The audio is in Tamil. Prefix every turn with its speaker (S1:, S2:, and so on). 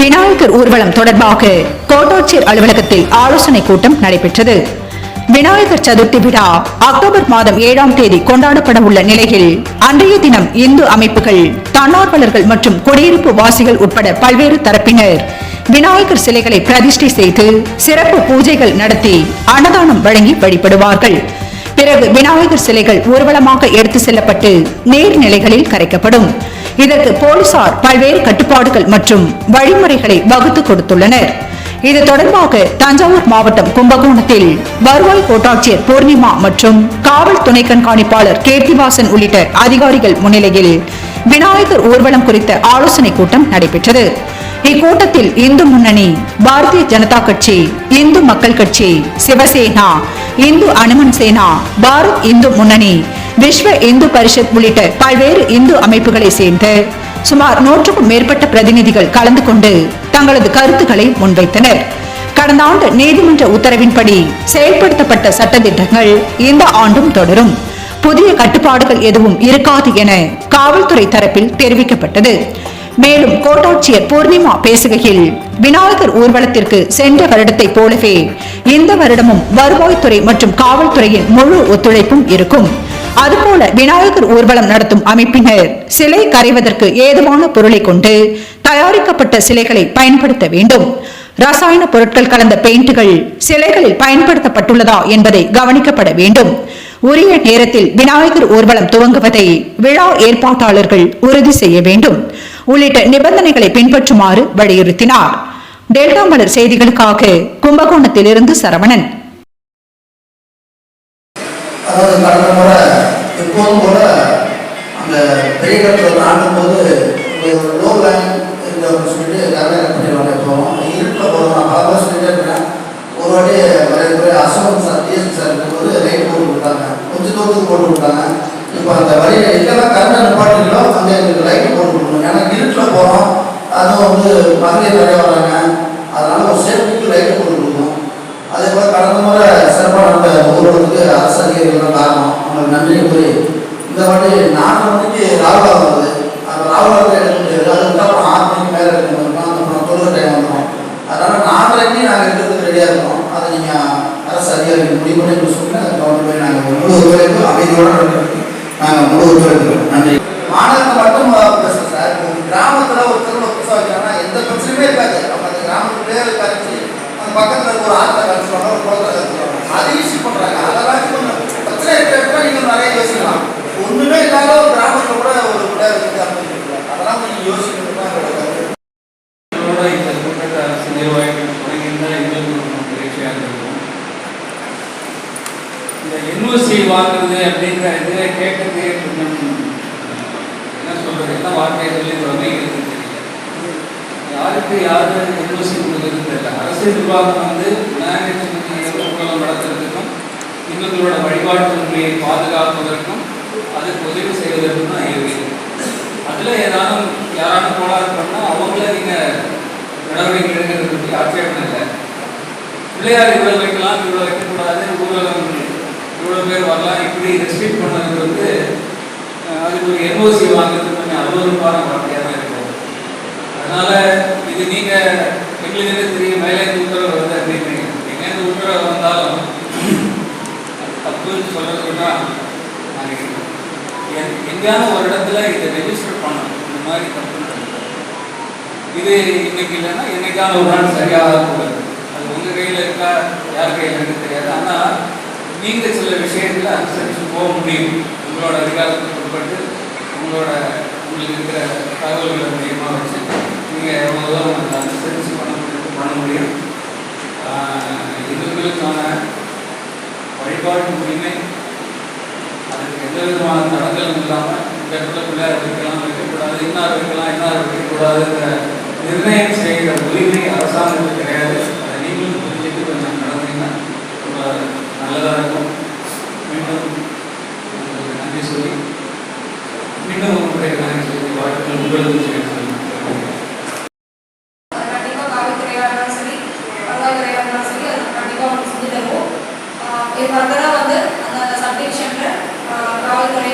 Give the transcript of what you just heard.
S1: விநாயகர் ஊர்வலம் தொடர்பாக கோட்டாட்சியர் அலுவலகத்தில் ஆலோசனை கூட்டம் நடைபெற்றது. விநாயகர் சதுர்த்தி விழா அக்டோபர் மாதம் ஏழாம் தேதி கொண்டாடப்பட உள்ள நிலையில் அன்றைய தினம் இந்து அமைப்புகள் தன்னார்வலர்கள் மற்றும் குடியிருப்பு வாசிகள் உட்பட பல்வேறு தரப்பினர் விநாயகர் சிலைகளை பிரதிஷ்டை செய்து சிறப்பு பூஜைகள் நடத்தி அன்னதானம் வழங்கி வழிபடுவார்கள். பிறகு விநாயகர் சிலைகள் ஊர்வலமாக எடுத்து செல்லப்பட்டு நீர்நிலைகளில் கரைக்கப்படும். இதற்கு போலீசார் பல்வேறு கட்டுப்பாடுகள் மற்றும் வழிமுறைகளை வகுத்து கொடுத்துள்ளனர். இது தொடர்பாக தஞ்சாவூர் மாவட்டம் கும்பகோணத்தில் வருவாய் கோட்டாட்சியர் பூர்ணிமா மற்றும் காவல் துணை கண்காணிப்பாளர் கேர்த்திவாசன் உள்ளிட்ட அதிகாரிகள் முன்னிலையில் விநாயகர் ஊர்வலம் குறித்த ஆலோசனை கூட்டம் நடைபெற்றது. இக்கூட்டத்தில் இந்து முன்னணி பாரதிய ஜனதா கட்சி இந்து மக்கள் கட்சி சிவசேனா இந்து அனுமன் சேனா பாரத் இந்து முன்னணி விஸ்வ இந்து பரிஷத் உள்ளிட்ட பல்வேறு இந்து அமைப்புகளை சேர்ந்த சுமார் நூற்றுக்கும் மேற்பட்ட பிரதிநிதிகள் கலந்து கொண்டு தங்களது கருத்துக்களை முன்வைத்தனர். கடந்த ஆண்டு நீதிமன்ற உத்தரவின்படி செயல்படுத்தப்பட்ட சட்டத்திட்டங்கள் இந்த ஆண்டும் தொடரும். புதிய கட்டுப்பாடுகள் எதுவும் இருக்காது என காவல்துறை தரப்பில் தெரிவிக்கப்பட்டது. மேலும் கோட்டாட்சியர் பூர்ணிமா பேசுகையில் விநாயகர் ஊர்வலத்திற்கு சென்ற வருடத்தை போலவே இந்த வருடமும் வருவாய்த்துறை மற்றும் காவல்துறையின் முழு ஒத்துழைப்பும் இருக்கும். அதுபோல விநாயகர் ஊர்வலம் நடத்தும் அமைப்பினர் சிலை கரைவதற்கு ஏதுவான பொருளை கொண்டு தயாரிக்கப்பட்ட சிலைகளை பயன்படுத்த வேண்டும். ரசாயன பொருட்கள் கலந்த பெயிண்டுகள் சிலைகளில் பயன்படுத்தப்பட்டுள்ளதா என்பதை கவனிக்கப்பட வேண்டும். உரிய நேரத்தில் விநாயகர் ஊர்வலம் துவங்குவதை விழா ஏற்பாட்டாளர்கள் உறுதி செய்ய வேண்டும். உள்ளிட்ட நிபந்தனைகளை பின்பற்றுமாறு வலியுறுத்தினார். டெல்டா மலர் செய்திகளுக்காக கும்பகோணத்திலிருந்து சரவணன்.
S2: அதாவது கடந்த முறை எப்போதும் போல அந்த பெரிய கடத்தில் ஆடும்போது ஒரு லோ லைன் இருந்தவங்க சொல்லிட்டு கரெக்டாக பண்ணிடுவாங்க இப்போ இருட்டில் போகிறோம் நான் பல பேர் இருக்கிறேன் ஒரு வாட்டி வரைய அசோகன் சார் டிஎஸ்பி சார் இருக்கும்போது லைட் போட்டு விட்டாங்க கொஞ்சம் தூரத்துக்கு போட்டு விட்டாங்க இப்போ அந்த வழியில் எங்கெல்லாம் கரண்ட் நிப்பாட்டிங்களோ அங்கே எங்களுக்கு லைட் போட்டு கொடுக்கணும். ஏன்னா இருட்டில் போகிறோம் அதுவும் வந்து மகளிர் நிறைய வராங்க அதனால ஒரு சேஃப்டிக்கு லைட் போட்டு கொடுக்கணும் கடந்த முறை சிறப்பாக நடந்த ஊர்வலத்துக்கு அரசு அதிகாரிகள் காரணம். உங்களுக்கு நன்றி கூறி இந்த வாட்டி நாலு மணிக்கு ராகுலா வருது அந்த ராகுலாவில் எடுக்க முடியாது அது விட்டா அப்புறம் ஆறு மணிக்கு மேலே எடுக்க முடியும் அப்புறம் தொழுகை டைம் வந்துடும் அதனால் நாலரைக்கு நாங்கள் எடுக்கிறதுக்கு ரெடியாக இருக்கோம். அதை நீங்கள் அரசு அதிகாரிகள் முடிவு பண்ணி எங்களுக்கு அதை கவனம் போய் நாங்கள் முழு ஒத்துழைப்பு அமைதியோடு நடக்கிறதுக்கு நாங்கள் முழு ஒத்துழைப்பு நன்றி. மாநிலத்தில் மட்டும் பேசுகிறேன் சார் கிராமத்தில் ஒரு திருமணம் புதுசாக வைக்கிறாங்கன்னா எந்த பிரச்சனையுமே இருக்காது. அவங்க அந்த கிராமத்துலேயே இருக்காச்சு அந்த பக்கத்தில் ஒரு ஆற்றை கரைச்சிடுவாங்க ஒரு குளத்தை கரைச்சிடுவாங்க அதை யூஸ் பண்ணுறாங்க அதெல்லாம் கொஞ்சம் பிரச்சனை இருக்கிறப்ப நீங்கள் நிறைய யோசிக்கலாம் ஒன்றுமே இல்லாத ஒரு கிராமத்தில் கூட ஒரு விட இருக்குது அப்படின்னு சொல்லுவாங்க அதெல்லாம் கொஞ்சம் யோசிக்கணும் தான் என்னோட கருத்து.
S3: இதோட இந்த கூட்டத்தை அரசு நிர்வாகிகள் தொடங்கியிருந்தா எங்களுக்கு ஒரு மகிழ்ச்சியாக இருக்கும் இந்த என்ஓசி வாங்குறது அப்படின்ற இதை கேட்கறதே கொஞ்சம் என்ன சொல்றது? என்ன வார்த்தையை சொல்லி வகைகிறது தெரியல யாருக்கு யாரு என்ஓசி கொடுக்குறது தெரியல. அரசு நிர்வாகம் வந்து விநாயகர் சதுர்த்தி ஊர்வலம் நடத்துறதுக்கும் இந்துக்களோட வழிபாட்டு உண்மையை பாதுகாப்பதற்கும் அதுக்கு உதவி செய்வதற்கும் தான் இருக்கு அதில் ஏதாவது யாராவது கோளாறு பண்ணால் அவங்கள நீங்கள் நடவடிக்கை எடுக்கிறது பற்றி ஆட்சேபம் இல்லை. பிள்ளையார் இவ்வளோ வைக்கலாம் இவ்வளோ வைக்கக்கூடாது ஊர்வலம் வரலாம் இப்படி ரெஸ்ட்ரிக்ட் பண்ணது வந்து அதுக்கு ஒரு என்ஓசி வாங்குறது கொஞ்சம் அருவருப்பான வார்த்தையாக தான் இருக்கும். அதனால இது நீங்கள் எங்களுக்கு தெரியும் மேலேருந்து உத்தரவு வருது அப்படின்னு. எங்கேருந்து உத்தரவு வந்தாலும் தப்புன்னு சொல்றதுன்னா நினைக்கிறேன் எங்க- எங்கேயாவது ஒரு இடத்துல இதை ரெஜிஸ்டர் பண்ணணும். இந்த மாதிரி தப்பு இது இன்னைக்கு இல்லைன்னா என்னைக்கான ஒரு நாள் சரியாக போகுது அது உங்க கையில் இருக்கா யார் கையில் இருக்கு? நீங்கள் சில விஷயத்தில் அனுசரித்து போக முடியும். உங்களோட அதிகாரத்துக்கு உட்பட்டு உங்களோட உங்களுக்கு இருக்கிற தகவல்களை மையமாக வச்சு நீங்கள் எவ்வளோ தூரம் அதை அனுசரித்து பண்ண முடியும் பண்ண முடியும். ஆஹ் வழிபாட்டு உரிமை அதுக்கு எந்த விதமான தடங்களும் இல்லாமல் இந்த இடத்துல பிள்ளையார் வைக்கலாம் வைக்கக்கூடாது இன்னார் வைக்கலாம் இன்னார் வைக்கக்கூடாதுங்கிற நிர்ணயம் செய்கிற உரிமை அரசாங்கத்துக்கு கிடையாது. அதை நீங்களும் புரிஞ்சுட்டு கொஞ்சம் நடந்தீங்கன்னா நல்லதாக இருக்கும். மீண்டும் உங்களுக்கு நன்றி சொல்லி மீண்டும் உங்களுடைய நன்றி சொல்லி வாழ்த்துக்கள் உங்களுக்கு
S4: காவல்துறை